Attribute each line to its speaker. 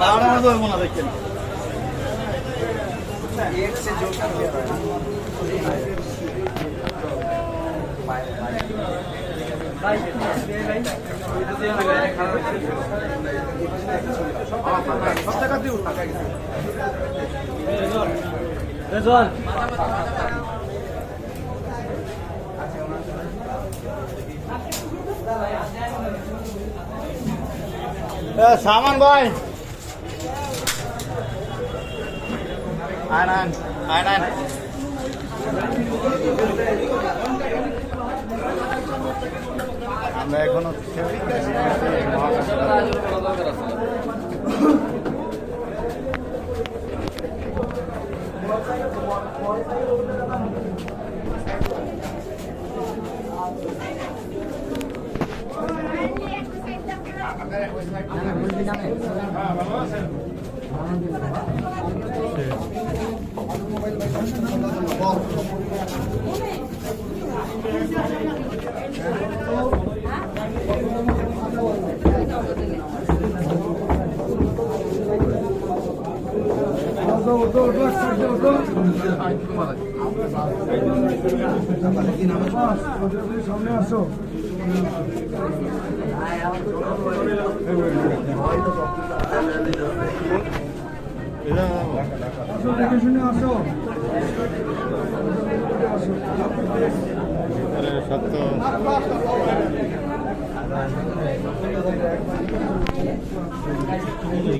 Speaker 1: দাঁড়ানো যাবে না দেখেন সামান ভাই আয় না আয় না আমরা এখনো
Speaker 2: Thank you. সামনে আসো দেখে শুনে আসো
Speaker 1: সত্য